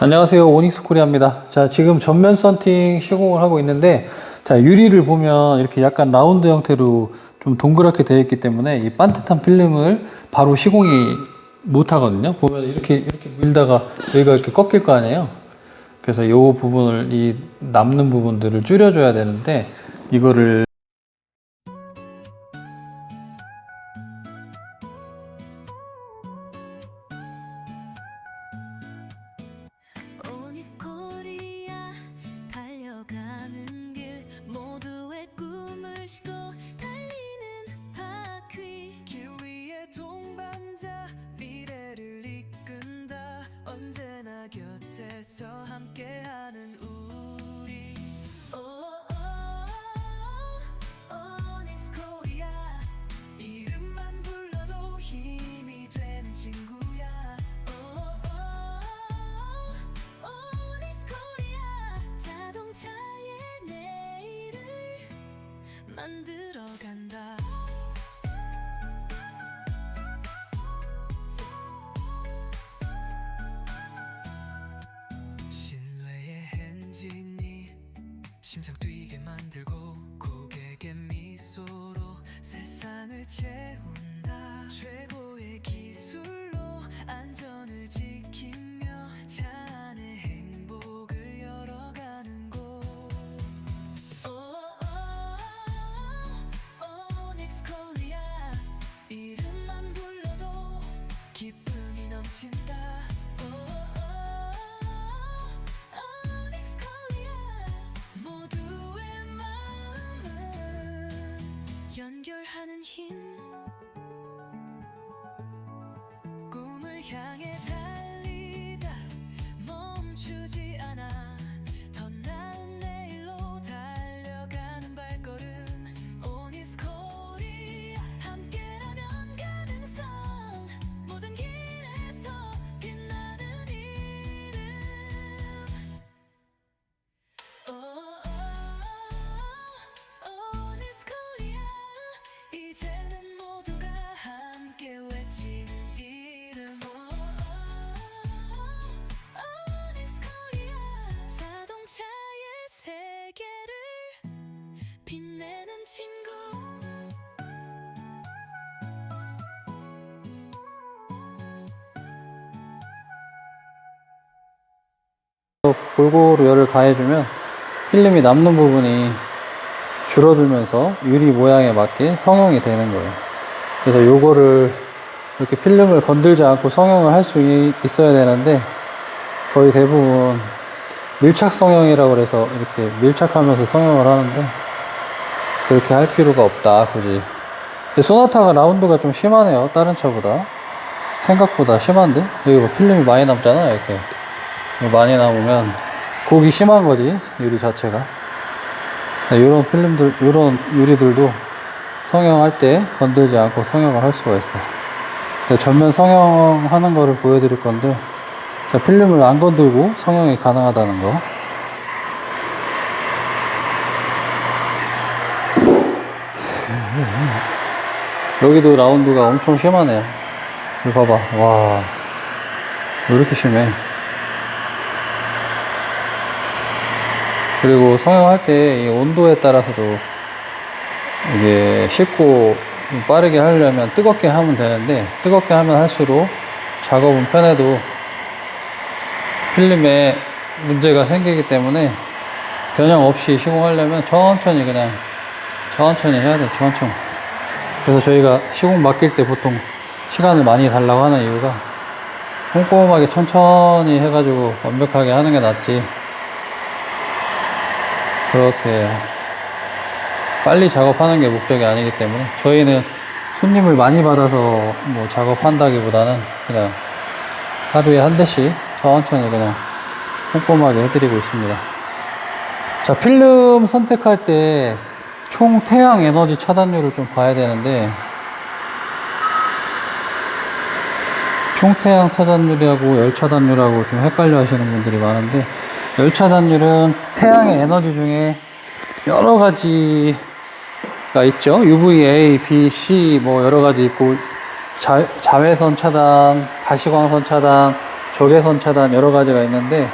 안녕하세요. 오닉스 코리아입니다. 자, 지금 전면 썬팅 시공을 하고 있는데, 자, 유리를 보면 이렇게 약간 라운드 형태로 좀 동그랗게 되어 있기 때문에 이 반듯한 필름을 바로 시공이 못 하거든요. 보면 이렇게, 이렇게 밀다가 여기가 이렇게 꺾일 거 아니에요. 그래서 이 부분을, 이 남는 부분들을 줄여줘야 되는데, 이거를 동반자 미래를 이끈다. 언제나 곁에서 함께하는 우리. 오니스 코리아 이름만 불러도 힘이 되는 친구야. 오니스 코리아 자동차의 내일을 만들 심장 뛰게 만들고 고객의 미소로 세상을 채 연결하는 힘. 꿈을 향해 골고루 열을 가해주면 필름이 남는 부분이 줄어들면서 유리 모양에 맞게 성형이 되는 거예요. 그래서 요거를 이렇게 필름을 건들지 않고 성형을 할 수 있어야 되는데 거의 대부분 밀착 성형이라고 그래서 이렇게 밀착하면서 성형을 하는데 그렇게 할 필요가 없다 굳이. 소나타가 라운드가 좀 심하네요 다른 차보다. 생각보다 심한데? 여기 뭐 필름이 많이 남잖아 이렇게 많이 남으면 곡이 심한 거지 유리 자체가. 이런 필름들 이런 유리들도 성형할 때 건들지 않고 성형을 할 수가 있어 요. 전면 성형하는 거를 보여드릴 건데 자, 필름을 안 건들고 성형이 가능하다는 거. 여기도 라운드가 엄청 심하네요. 이거 봐봐. 와 왜 이렇게 심해 그리고 성형할 때 이 온도에 따라서도 이게 쉽고 좀 빠르게 하려면 뜨겁게 하면 되는데 뜨겁게 하면 할수록 작업은 편해도 필름에 문제가 생기기 때문에 변형 없이 시공하려면 천천히 그냥 천천히 해야 돼 천천히. 그래서 저희가 시공 맡길 때 보통 시간을 많이 달라고 하는 이유가 꼼꼼하게 천천히 해가지고 완벽하게 하는 게 낫지 그렇게 빨리 작업하는 게 목적이 아니기 때문에 저희는 손님을 많이 받아서 뭐 작업한다기보다는 그냥 하루에 한 대씩 천천히 그냥 꼼꼼하게 해드리고 있습니다. 자, 필름 선택할 때 총 태양 에너지 차단율을 좀 봐야 되는데 총 태양 차단율하고 열 차단율하고 좀 헷갈려 하시는 분들이 많은데 열 차단율은 태양의 에너지 중에 여러 가지가 있죠. UVA, B, C 뭐 여러 가지 있고 자, 자외선 차단, 가시광선 차단, 적외선 차단 여러 가지가 있는데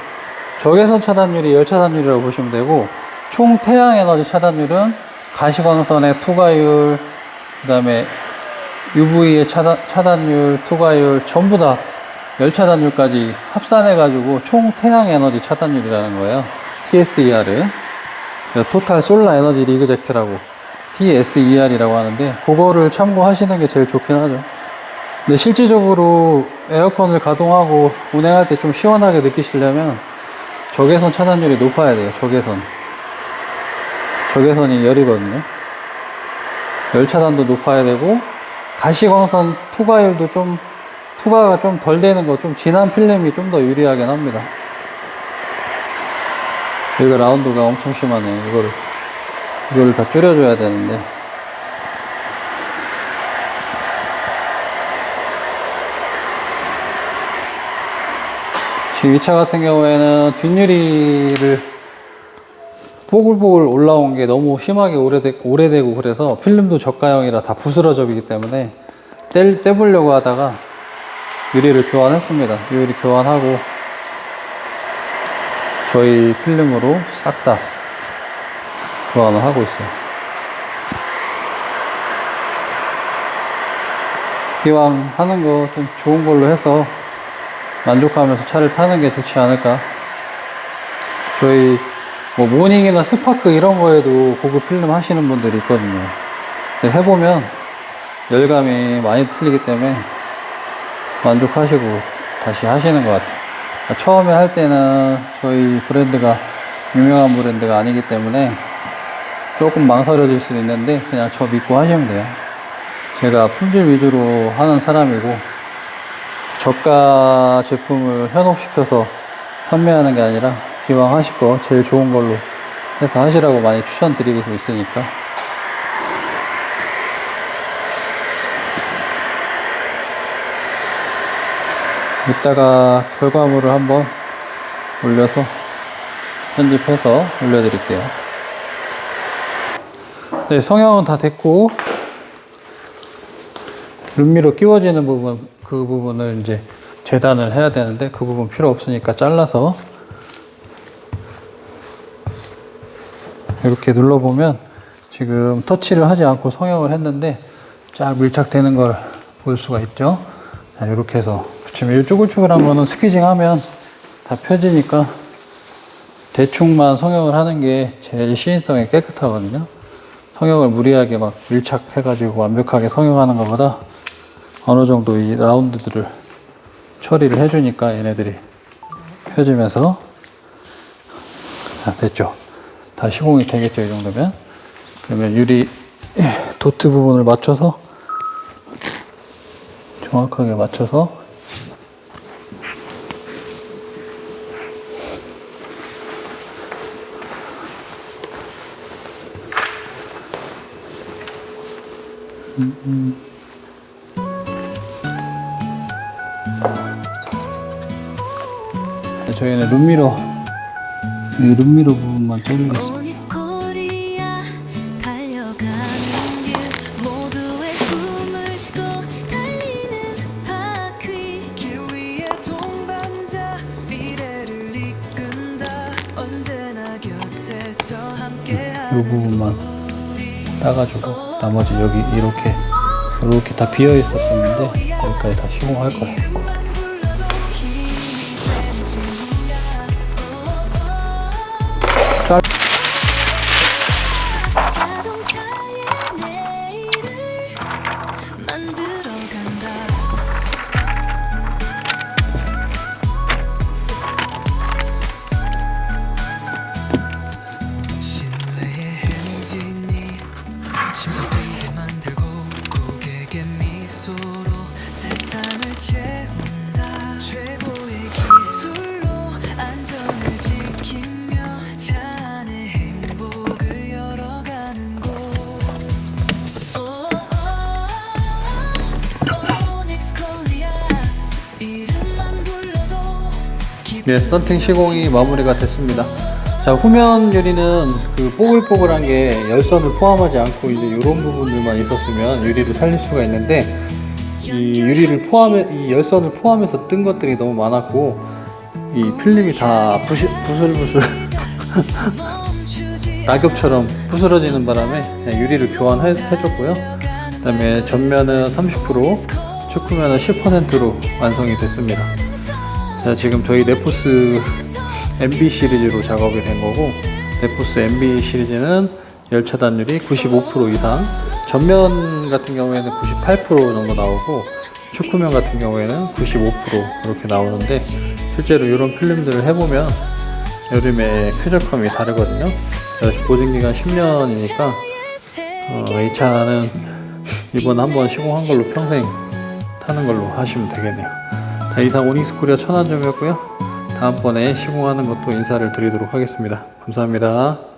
적외선 차단율이 열 차단율이라고 보시면 되고 총 태양 에너지 차단율은 가시광선의 투과율 그다음에 UV의 차단, 차단율, 투과율 전부 다 열 차 단율까지 합산해 가지고 총 태양 에너지 차단율이라는 거예요. TSER은 토탈 솔라 에너지 리그젝트라고 TSER이라고 하는데 그거를 참고하시는 게 제일 좋긴 하죠. 근데 실질적으로 에어컨을 가동하고 운행할 때 좀 시원하게 느끼시려면 적외선 차단율이 높아야 돼요. 적외선. 적외선이 열이거든요. 열 차단도 높아야 되고 가시광선 투과율도 좀 투과가 좀 덜 되는 거 좀 진한 필름이 좀 더 유리하긴 합니다. 여기가 라운드가 엄청 심하네. 이거를 이거를 다 줄여줘야 되는데 지금 이 차 같은 경우에는 뒷유리를 뽀글뽀글 올라온 게 너무 심하게 오래되, 오래되고 그래서 필름도 저가형이라 다 부스러져 있기 때문에 떼, 떼보려고 하다가 유리를 교환했습니다. 유리 교환하고 저희 필름으로 싹 다 교환을 하고 있어요. 기왕 하는 거 좀 좋은 걸로 해서 만족하면서 차를 타는 게 좋지 않을까. 저희 뭐 모닝이나 스파크 이런 거에도 고급 필름 하시는 분들이 있거든요. 해보면 열감이 많이 틀리기 때문에 만족하시고 다시 하시는 것 같아요. 처음에 할 때는 저희 브랜드가 유명한 브랜드가 아니기 때문에 조금 망설여질 수 있는데 그냥 저 믿고 하시면 돼요. 제가 품질 위주로 하는 사람이고 저가 제품을 현혹시켜서 판매하는 게 아니라 기왕 하실 거 제일 좋은 걸로 해서 하시라고 많이 추천드리고 있으니까 이따가 결과물을 한번 올려서 편집해서 올려드릴게요. 네, 성형은 다 됐고 룸미로 끼워지는 부분 그 부분을 이제 재단을 해야 되는데 그 부분 필요 없으니까 잘라서 이렇게 눌러보면 지금 터치를 하지 않고 성형을 했는데 쫙 밀착되는 걸 볼 수가 있죠. 자, 이렇게 해서 붙이면 이 쭈글쭈글한 거는 스퀴징 하면 다 펴지니까 대충만 성형을 하는 게 제일 시인성이 깨끗하거든요. 성형을 무리하게 막 밀착해가지고 완벽하게 성형하는 것보다 어느 정도 이 라운드들을 처리를 해주니까 얘네들이 펴지면서 자, 됐죠. 다 시공이 되겠죠, 이 정도면. 그러면 유리 도트 부분을 맞춰서 정확하게 맞춰서 저희는 룸미러 이 룸미러 부분만 곁에서 이 부분만 따가지고 나머지 여기 이렇게 이렇게 다 비어 있었었는데 여기까지 다 시공할 거예요. 짤- 네, 썬팅 시공이 마무리가 됐습니다. 자, 후면 유리는 그 뽀글뽀글한 게 열선을 포함하지 않고 이제 이런 부분들만 있었으면 유리를 살릴 수가 있는데 이 유리를 포함해 이 열선을 포함해서 뜬 것들이 너무 많았고 이 필름이 다 부시, 부슬부슬 낙엽처럼 부스러지는 바람에 유리를 교환해줬고요. 그다음에 전면은 30%, 축구면은 10%로 완성이 됐습니다. 자, 지금 저희 네포스 MB 시리즈로 작업이 된 거고 네포스 MB 시리즈는 열 차 단율이 95% 이상 전면 같은 경우에는 98% 정도 나오고 축구면 같은 경우에는 95% 이렇게 나오는데 실제로 이런 필름들을 해보면 여름에 쾌적함이 다르거든요. 그래서 보증기간 10년이니까 어, 이 차는 이번 한번 시공한 걸로 평생 타는 걸로 하시면 되겠네요. 자 이상 오닉스 코리아 천안점이었고요. 다음번에 시공하는 것도 인사를 드리도록 하겠습니다. 감사합니다